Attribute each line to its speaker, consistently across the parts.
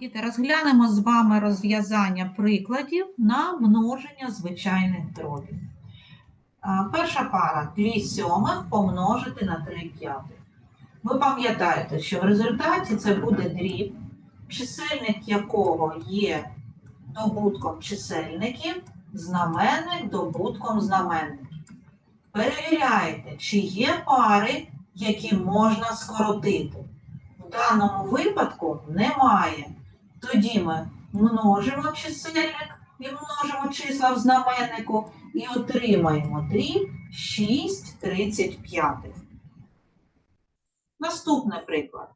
Speaker 1: Діти, розглянемо з вами розв'язання прикладів на множення звичайних дробів. Перша пара 2 сьомих помножити на 3 п'ятих. Ви пам'ятаєте, що в результаті це буде дріб, чисельник якого є добутком чисельників, знаменник добутком знаменників. Перевіряйте, чи є пари, які можна скоротити. Даному випадку немає. Тоді ми множимо чисельник і множимо числа в знаменнику і отримаємо дріб 6 35. Наступний приклад.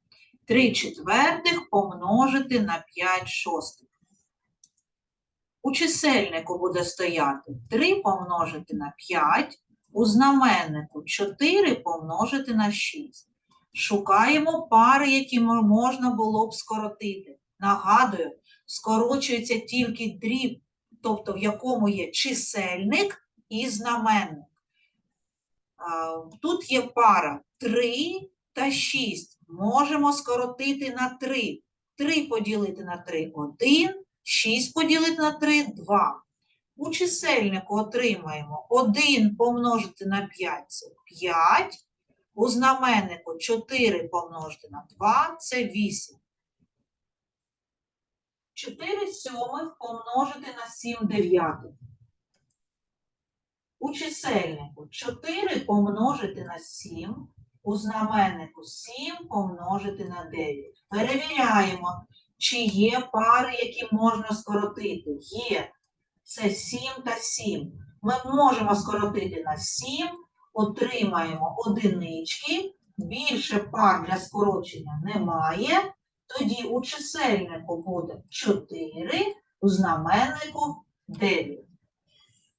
Speaker 1: 3 четвертих помножити на 5 шостих. У чисельнику буде стояти 3 помножити на 5, у знаменнику 4 помножити на 6. Шукаємо пари, які можна було б скоротити. Нагадую, скорочується тільки дріб, тобто в якому є чисельник і знаменник. Тут є пара 3 та 6. Можемо скоротити на 3. 3 поділити на 3 – 1, 6 поділити на 3 – 2. У чисельнику отримаємо 1 помножити на 5 – це 5. У знаменнику 4 помножити на 2 це 8. 4 сьомих помножити на 7 дев'ятих. У чисельнику 4 помножити на 7, у знаменнику 7 помножити на 9. Перевіряємо, чи є пари, які можна скоротити. Є. Це 7 та 7. Ми можемо скоротити на 7, отримаємо одинички, більше пар для скорочення немає, тоді у чисельнику буде 4, у знаменнику 9.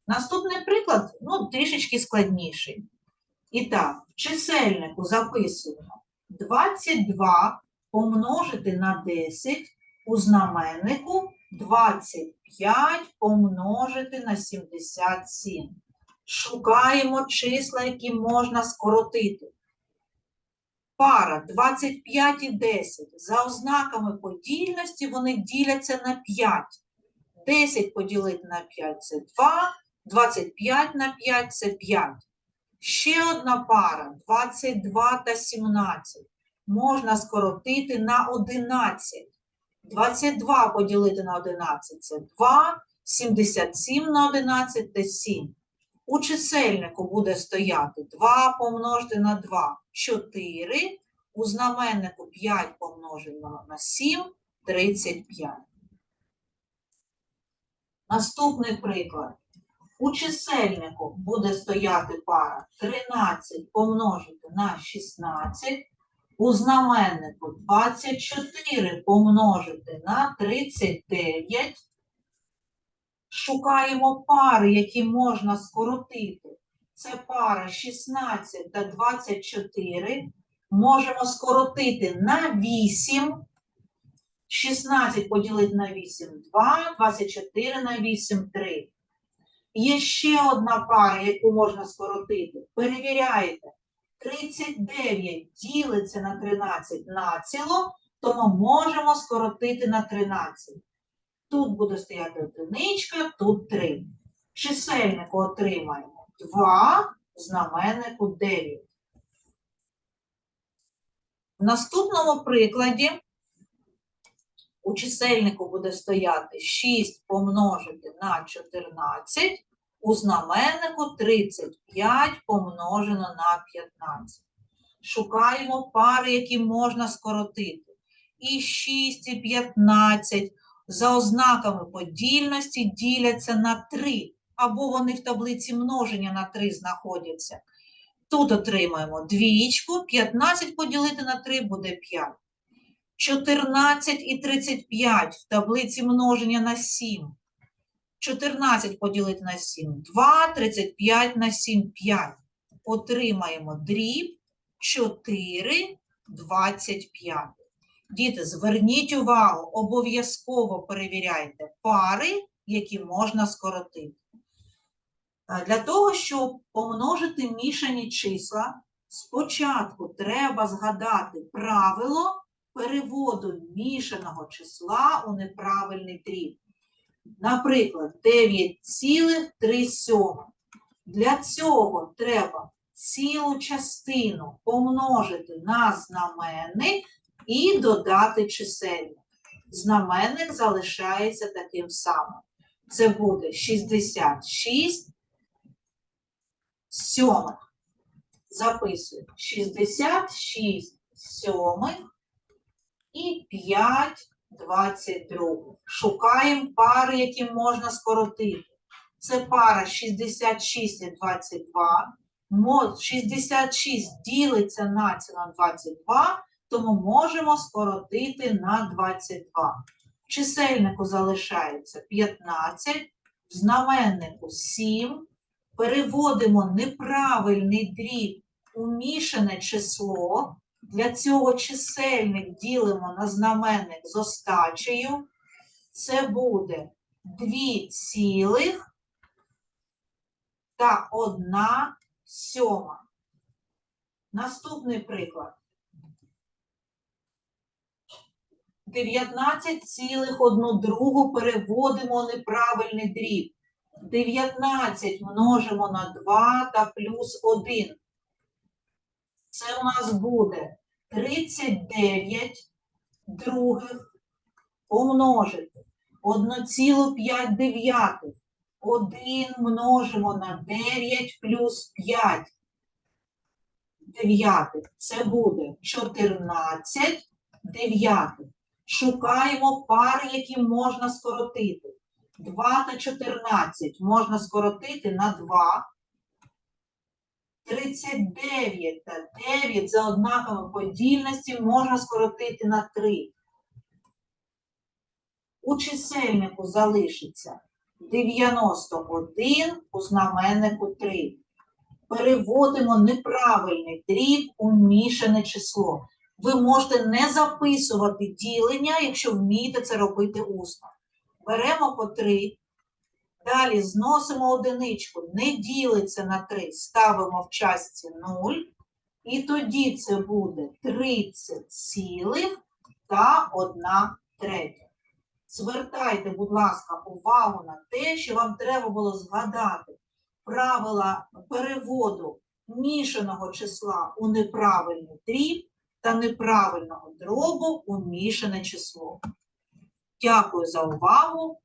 Speaker 1: Наступний приклад, ну, трішечки складніший. І так, в чисельнику записуємо 22 помножити на 10, у знаменнику 25 помножити на 77. Шукаємо числа, які можна скоротити. Пара 25 і 10. За ознаками подільності вони діляться на 5. 10 поділити на 5 це 2, 25 на 5 це 5. Ще одна пара 22 та 17. Можна скоротити на 11. 22 поділити на 11 це 2, 77 на 11 це 7. У чисельнику буде стояти 2 помножити на 2 – 4. У знаменнику 5 помножено на 7 – 35. Наступний приклад. У чисельнику буде стояти пара 13 помножити на 16. У знаменнику 24 помножити на 39. Шукаємо пари, які можна скоротити. Це пара 16 та 24. Можемо скоротити на 8. 16 поділити на 8 – 2, 24 на 8 – 3. Є ще одна пара, яку можна скоротити. Перевіряєте. 39 ділиться на 13 націло, тому можемо скоротити на 13. Тут буде стояти одиничка, тут 3. Чисельнику отримаємо 2, знаменнику 9. В наступному прикладі у чисельнику буде стояти 6 помножити на 14, у знаменнику 35 помножено на 15. Шукаємо пари, які можна скоротити. І 6, і 15 за ознаками подільності діляться на 3, або вони в таблиці множення на 3 знаходяться. Тут отримаємо двічку, 15 поділити на 3 буде 5. 14 і 35 в таблиці множення на 7. 14 поділити на 7 – 2, 35 на 7 – 5. Отримаємо дріб 4, 25. Діти, зверніть увагу, обов'язково перевіряйте пари, які можна скоротити. Для того, щоб помножити мішані числа, спочатку треба згадати правило переводу мішаного числа у неправильний дріб. Наприклад, 9,3. Для цього треба цілу частину помножити на знаменник і додати чисельник. Знаменник залишається таким самим. Це буде 66 сьомих. Записуємо 66 сьомих і 5 22. Шукаємо пари, які можна скоротити. Це пара 66 і 22. Мо- 66 ділиться на 22, тому можемо скоротити на 22. В чисельнику залишається 15, в знаменнику 7. Переводимо неправильний дріб у мішане число. Для цього чисельник ділимо на знаменник з остачею. Це буде 2 цілих та 1 сьома. Наступний приклад. 19,1 другу переводимо неправильний дріб. 19 множимо на 2 та плюс 1. Це у нас буде 39 других помножити 1,5. 1 множимо на 9 плюс 5 дев'ятих. Це буде 14 дев'ятих. Шукаємо пари, які можна скоротити. 2 та 14 можна скоротити на 2. 39 та 9 за однаковою подільності можна скоротити на 3. У чисельнику залишиться 91 у знаменнику 3. Переводимо неправильний дріб у мішане число. Ви можете не записувати ділення, якщо вмієте це робити усно. Беремо по 3, далі зносимо одиничку, не ділиться на 3, ставимо в частці 0, і тоді це буде 30 цілих та 1 третя. Звертайте, будь ласка, увагу на те, що вам треба було згадати правила переводу мішаного числа у неправильний дріб та неправильного дробу у мішане число. Дякую за увагу.